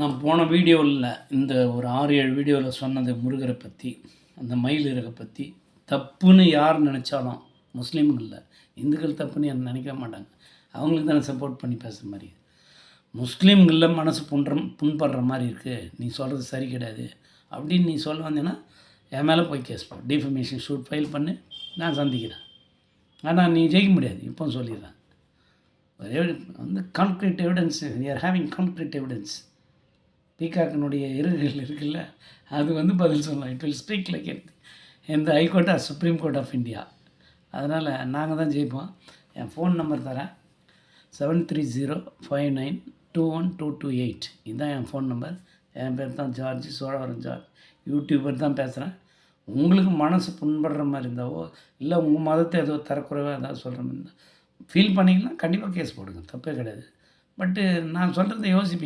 நான் போன வீடியோவில் இந்த ஒரு ஆறு ஏழு வீடியோவில் சொன்னது முருகரை பற்றி அந்த மயில் இறகை பற்றி தப்புன்னு யார் நினச்சாலும் முஸ்லீம்களில் இந்துக்கள் தப்புன்னு என்ன நினைக்க மாட்டாங்க. அவங்களுக்கு தானே சப்போர்ட் பண்ணி பேசுகிற மாதிரி. முஸ்லீம்களில் மனசு புண்ற புண்படுற மாதிரி இருக்குது நீ சொல்கிறது சரி கிடையாது. அப்படின்னு நீ சொல்ல வந்தீங்கன்னா என் மேலே போய் கேஸ் போ. டிஃபமேஷன் ஷூட் ஃபைல் பண்ணு நான் சந்திக்கிறேன். ஆனால் நீ ஜெயிக்க முடியாது. இப்போ சொல்லிடுறேன். வந்து concrete evidence are having concrete evidence பீகாக்கினுடைய இறகுகள் இருக்குல்ல அது வந்து பதில் சொல்லலாம். இட் வில் ஸ்பீக் லைக் எந்த high court or supreme court of India அதனால் நாங்கள் தான் ஜெயிப்போம். என் ஃபோன் நம்பர் தரேன். Seven three zero five nine two one two two eight இதுதான் என் ஃபோன் நம்பர் என் பேர் தான் ஜார்ஜ் சோழவரம் ஜார்ஜ். யூடியூபர் தான் பேசுகிறேன் உங்களுக்கு மனசு புண்படுற மாதிரி இருந்தாவோ இல்லை உங்கள் மதத்தை ஏதோ தரக்குறைவாக ஏதாவது சொல்கிற மாதிரி இருந்தால் ஃபீல் பண்ணிங்கன்னா கண்டிப்பாக கேஸ் போடுங்க. தப்பே கிடையாது. பட்டு நான் சொல்கிறத யோசிப்பீங்க.